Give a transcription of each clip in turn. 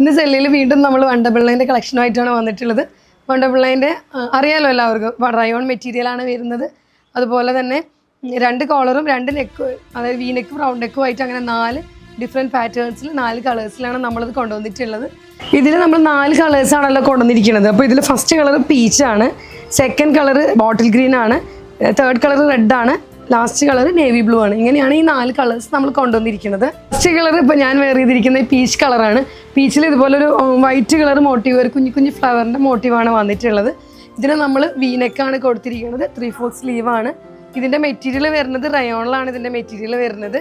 ഇന്ന് സെല്ലിൽ വീണ്ടും നമ്മൾ വണ്ടപിള്ളേന്റെ കളക്ഷനുമായിട്ടാണ് വന്നിട്ടുള്ളത്. വണ്ടപിള്ളേന്റെ അറിയാലോ എല്ലാവർക്കും റയോൺ മെറ്റീരിയലാണ് വരുന്നത്. അതുപോലെ തന്നെ രണ്ട് കോളറും രണ്ട് നെക്ക് അതായത് വി നെക്കും റൗണ്ട് നെക്കും ആയിട്ട് അങ്ങനെ നാല് ഡിഫറെന്റ് പാറ്റേൺസിൽ നാല് കളേഴ്സിലാണ് നമ്മളിത് കൊണ്ടുവന്നിട്ടുള്ളത്. ഇതിൽ നമ്മൾ നാല് കളേഴ്സാണല്ലോ കൊണ്ടുവന്നിരിക്കുന്നത്. അപ്പോൾ ഇതിൽ ഫസ്റ്റ് കളർ പീച്ചാണ് സെക്കൻഡ് കളർ ബോട്ടിൽ ഗ്രീൻ ആണ് തേർഡ് കളർ റെഡ് ആണ് ലാസ്റ്റ് കളർ നേവി ബ്ലൂ ആണ്. ഇങ്ങനെയാണ് ഈ നാല് കളേഴ്സ് നമ്മൾ കൊണ്ടുവന്നിരിക്കുന്നത്. ഫസ്റ്റ് കളർ ഇപ്പോൾ ഞാൻ വെയർ ചെയ്തിരിക്കുന്നത് പീച്ച് കളറാണ് പീച്ചിൽ ഇതുപോലെ ഒരു വൈറ്റ് കളർ മോട്ടീവ് ഒരു കുഞ്ഞു കുഞ്ഞു ഫ്ലവറിന്റെ മോട്ടീവാണ് വന്നിട്ടുള്ളത്. ഇതിന് നമ്മൾ വീനെക്കാണ് കൊടുത്തിരിക്കുന്നത്. ത്രീ സ്ലീവ് ആണ്. ഇതിന്റെ മെറ്റീരിയൽ വരുന്നത് റയോണിലാണ് ഇതിന്റെ മെറ്റീരിയൽ വരുന്നത്.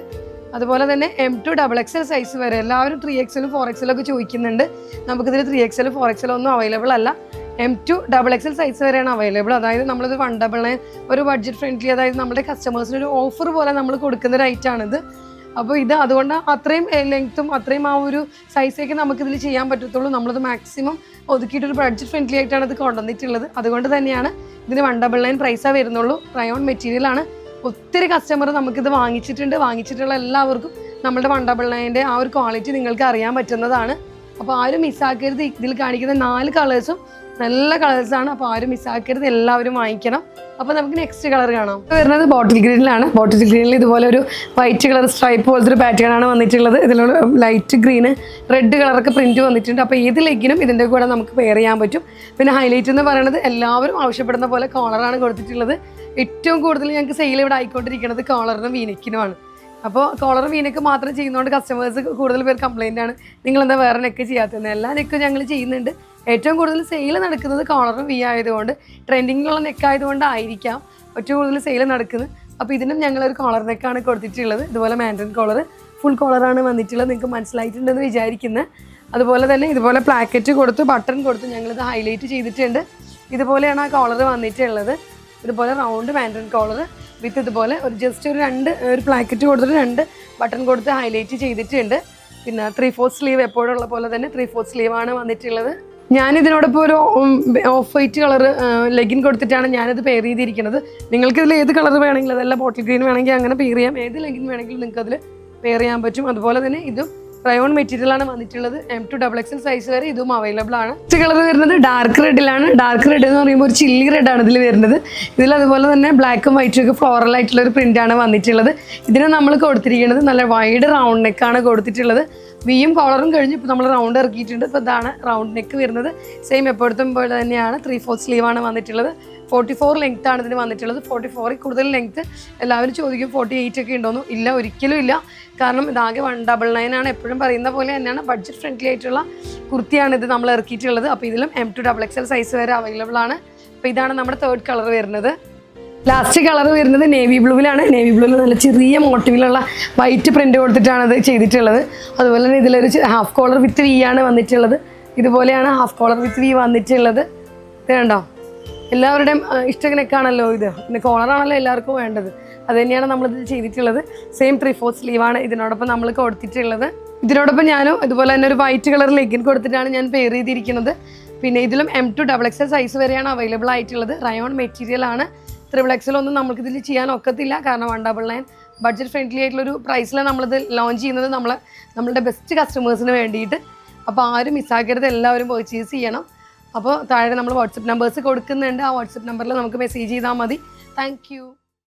അതുപോലെ തന്നെ M to double XL size വരെ എല്ലാവരും ത്രീ എക്സലും ഫോർ എക്സലും ഒക്കെ ചോദിക്കുന്നുണ്ട്. നമുക്കിതിൽ ത്രീ എക്സൽ ഫോർ എക്സലും ഒന്നും അവൈലബിൾ അല്ല. M to double XL size വരെയാണ് അവൈലബിൾ അതായത് നമ്മളിത് വൺ ഡബിൾ നയൻ ഒരു ബഡ്ജറ്റ് ഫ്രണ്ട്ലി അതായത് നമ്മുടെ കസ്റ്റമേഴ്സിന് ഒരു ഓഫർ പോലെ നമ്മൾ കൊടുക്കുന്ന ഒരു ഐറ്റാണിത് അപ്പോൾ ഇത് അതുകൊണ്ട് അത്രയും ലെങ്ത്തും അത്രയും ആ ഒരു സൈസൊക്കെ നമുക്കിതിൽ ചെയ്യാൻ പറ്റത്തുള്ളൂ. നമ്മളത് മാക്സിമം ഒതുക്കിയിട്ടൊരു ബഡ്ജറ്റ് ഫ്രണ്ട്ലി ആയിട്ടാണ് ഇത് കൊണ്ടുവന്നിട്ടുള്ളത്. അതുകൊണ്ട് തന്നെയാണ് ഇതിന് വൺ ഡബിൾ നയൻ പ്രൈസാണ് വരുന്നുള്ളൂ. റയോൺ മെറ്റീരിയലാണ് ഒത്തിരി കസ്റ്റമർ നമുക്കിത് വാങ്ങിച്ചിട്ടുണ്ട്. വാങ്ങിച്ചിട്ടുള്ള എല്ലാവർക്കും നമ്മുടെ വൺ ഡബിൾ നയന്റെ ആ ഒരു ക്വാളിറ്റി നിങ്ങൾക്ക് അറിയാൻ പറ്റുന്നതാണ്. അപ്പോൾ ആരും മിസ്സാക്കരുത് ഇതിൽ കാണിക്കുന്ന നാല് കളേഴ്സും നല്ല കളേഴ്സാണ് അപ്പോൾ ആരും മിസ്സാക്കരുത് എല്ലാവരും വാങ്ങിക്കണം. അപ്പോൾ നമുക്ക് നെക്സ്റ്റ് കളർ കാണാം. വരുന്നത് ബോട്ടിൽ ഗ്രീനിലാണ് ബോട്ടിൽ ഗ്രീനിൽ ഇതുപോലെ ഒരു വൈറ്റ് കളർ സ്ട്രൈപ്പ് പോലത്തെ ഒരു പാറ്റേൺ ആണ് വന്നിട്ടുള്ളത്. ഇതിലുള്ള ലൈറ്റ് ഗ്രീന് റെഡ് കളറൊക്കെ പ്രിന്റ് വന്നിട്ടുണ്ട്. അപ്പോൾ ഏത് ലെഗിനും ഇതിന്റെ കൂടെ നമുക്ക് പെയർ ചെയ്യാൻ പറ്റും. പിന്നെ ഹൈലൈറ്റ് എന്ന് പറയുന്നത് എല്ലാവരും ആവശ്യപ്പെടുന്ന പോലെ കോളറാണ് കൊടുത്തിട്ടുള്ളത്. ഏറ്റവും കൂടുതൽ ഞങ്ങൾക്ക് സെയിൽ ഇവിടെ ആയിക്കൊണ്ടിരിക്കുന്നത് കോളറിനും വീനക്കിനുമാണ് അപ്പോൾ കോളർ വീനക്ക് മാത്രം ചെയ്യുന്നതുകൊണ്ട് കസ്റ്റമേഴ്സ് കൂടുതൽ പേർ കംപ്ലൈന്റ് ആണ്. നിങ്ങളെന്താ വേറെ നെക്ക് ചെയ്യാത്തതെന്ന്? എല്ലാ നെക്കും ഞങ്ങൾ ചെയ്യുന്നുണ്ട്. ഏറ്റവും കൂടുതൽ സെയിൽ നടക്കുന്നത് കോളറും വി ആയതുകൊണ്ട് ട്രെൻഡിങ്ങിലുള്ള നെക്കായതുകൊണ്ടായിരിക്കാം ഏറ്റവും കൂടുതൽ സെയിൽ നടക്കുന്നത്. അപ്പോൾ ഇതിനും ഞങ്ങളൊരു കോളർ നെക്കാണ് കൊടുത്തിട്ടുള്ളത്. ഇതുപോലെ മാൻഡൻ കോളർ ഫുൾ കോളറാണ് വന്നിട്ടുള്ളത്. നിങ്ങൾക്ക് മനസ്സിലായിട്ടുണ്ടെന്ന് വിചാരിക്കുന്നത് അതുപോലെ തന്നെ ഇതുപോലെ പ്ലാക്കറ്റ് കൊടുത്ത് ബട്ടൺ കൊടുത്ത് ഞങ്ങളിത് ഹൈലൈറ്റ് ചെയ്തിട്ടുണ്ട്. ഇതുപോലെയാണ് ആ കോളർ വന്നിട്ടുള്ളത്. ഇതുപോലെ റൗണ്ട് മാൻഡൻ കോളർ വിത്ത് ഇതുപോലെ ഒരു ജസ്റ്റ് ഒരു രണ്ട് ഒരു പ്ലാക്കറ്റ് കൊടുത്തിട്ട് രണ്ട് ബട്ടൺ കൊടുത്ത് ഹൈലൈറ്റ് ചെയ്തിട്ടുണ്ട്. പിന്നെ ത്രീ ഫോർ സ്ലീവ് എപ്പോഴുള്ള പോലെ തന്നെ ത്രീ ഫോർ സ്ലീവാണ് വന്നിട്ടുള്ളത്. ഞാൻ ഇതിനോടൊപ്പം ഒരു ഓഫ് വൈറ്റ് കളർ ലെഗിൻ കൊടുത്തിട്ടാണ് ഞാനിത് പെയർ ചെയ്തിരിക്കുന്നത്. നിങ്ങൾക്ക് ഇതിൽ ഏത് കളർ വേണമെങ്കിലും അതല്ല ബോട്ടിൽ ഗ്രീൻ വേണമെങ്കിൽ അങ്ങനെ പെയർ ചെയ്യാം. ഏത് ലെഗിൻ വേണമെങ്കിലും നിങ്ങൾക്ക് അതിൽ പെയർ ചെയ്യാൻ പറ്റും. അതുപോലെ തന്നെ ഇതും റയോൺ മെറ്റീരിയലാണ് വന്നിട്ടുള്ളത്. M to double XL size വരെ ഇതും അവൈലബിൾ ആണ്. കളർ വരുന്നത് ഡാർക്ക് റെഡിലാണ് ഡാർക്ക് റെഡ് എന്ന് പറയുമ്പോൾ ഒരു ചില്ലി റെഡ് ആണ് ഇതിൽ വരുന്നത്. ഇതിൽ അതുപോലെ തന്നെ ബ്ലാക്കും വൈറ്റും ഒക്കെ ഫ്ലോറൽ ആയിട്ടുള്ള ഒരു പ്രിന്റ് ആണ് വന്നിട്ടുള്ളത്. ഇതിന് നമ്മൾ കൊടുത്തിരിക്കുന്നത് നല്ല വൈഡ് റൗണ്ട് നെക്കാണ് കൊടുത്തിട്ടുള്ളത്. വിയും കോളറും കഴിഞ്ഞ് ഇപ്പോൾ നമ്മൾ റൗണ്ട് ഇറക്കിയിട്ടുണ്ട്. ഇപ്പോൾ ഇതാണ് റൗണ്ട് നെക്ക് വരുന്നത്. സെയിം എപ്പോഴത്തും പോലെ തന്നെയാണ്. ത്രീ സ്ലീവ് ആണ് വന്നിട്ടുള്ളത്. ഫോർട്ടി ഫോർ ലെങ്ത് ആണ് ഇതിന് വന്നിട്ടുള്ളത്. ഫോർട്ടി ഫോറിൽ കൂടുതൽ ലെങ്ത് എല്ലാവരും ചോദിക്കും ഫോർട്ടി എയ്റ്റ് ഒക്കെ ഉണ്ടോന്നു. ഇല്ല ഒരിക്കലും ഇല്ല. കാരണം ഇതാകെ വൺ ഡബിൾ നയൻ ആണ്. എപ്പോഴും പറയുന്ന പോലെ തന്നെയാണ്. ബഡ്ജറ്റ് ഫ്രണ്ട്ലി ആയിട്ടുള്ള കുർത്തിയാണ് ഇത് നമ്മൾ ഇറക്കിയിട്ടുള്ളത്. അപ്പോൾ ഇതിലും M to double X L size വരെ അവൈലബിൾ ആണ്. അപ്പോൾ ഇതാണ് നമ്മുടെ തേർഡ് കളർ വരുന്നത്. ലാസ്റ്റ് കളർ വരുന്നത് നേവി ബ്ലൂവിലാണ് നേവി ബ്ലൂവിൽ നല്ല ചെറിയ മോട്ടീവിലുള്ള വൈറ്റ് പ്രിന്റ് കൊടുത്തിട്ടാണ് ഇത് ചെയ്തിട്ടുള്ളത്. അതുപോലെ തന്നെ ഇതിലൊരു ഹാഫ് കോളർ വിത്ത് വി ആണ് വന്നിട്ടുള്ളത്. ഇതുപോലെയാണ് ഹാഫ് കോളർ വിത്ത് വി വന്നിട്ടുള്ളത്. ഇത് കണ്ടോ? എല്ലാവരുടെയും ആ, ഇഷ്ടത്തിനൊക്കെയാണല്ലോ ഇത്. പിന്നെ കോളറാണല്ലോ എല്ലാവർക്കും വേണ്ടത്. അത് തന്നെയാണ് നമ്മളിത് ചെയ്തിട്ടുള്ളത്. സെയിം ത്രീ ഫോർ സ്ലീവാണ് ഇതിനോടൊപ്പം നമ്മൾ കൊടുത്തിട്ടുള്ളത്. ഇതിനോടൊപ്പം ഞാനും ഇതുപോലെ തന്നെ ഒരു വൈറ്റ് കളർ ലെഗിൻ കൊടുത്തിട്ടാണ് ഞാൻ പെയർ ചെയ്തിരിക്കുന്നത്. പിന്നെ ഇതിലും M to double X XL size വരെയാണ് അവൈലബിൾ ആയിട്ടുള്ളത്. റയോൺ മെറ്റീരിയൽ ആണ്. ത്രിബിൾ എക്സിലൊന്നും ഒന്നും നമുക്ക് ഇതിൽ ചെയ്യാൻ ഒക്കത്തില്ല കാരണം one double nine budget friendly ആയിട്ടുള്ളൊരു പ്രൈസിലാണ് നമ്മളിത് ലോഞ്ച് ചെയ്യുന്നത്. നമ്മൾ നമ്മളുടെ ബെസ്റ്റ് കസ്റ്റമേഴ്സിന് വേണ്ടിയിട്ട്. അപ്പോൾ ആരും മിസ്സാക്കരുത്. എല്ലാവരും പർച്ചേസ് ചെയ്യണം. അപ്പോൾ താഴെ നമ്മൾ വാട്സപ്പ് നമ്പേഴ്സ് കൊടുക്കുന്നുണ്ട്. ആ വാട്സപ്പ് നമ്പറിൽ നമുക്ക് മെസ്സേജ് ചെയ്താൽ മതി. താങ്ക്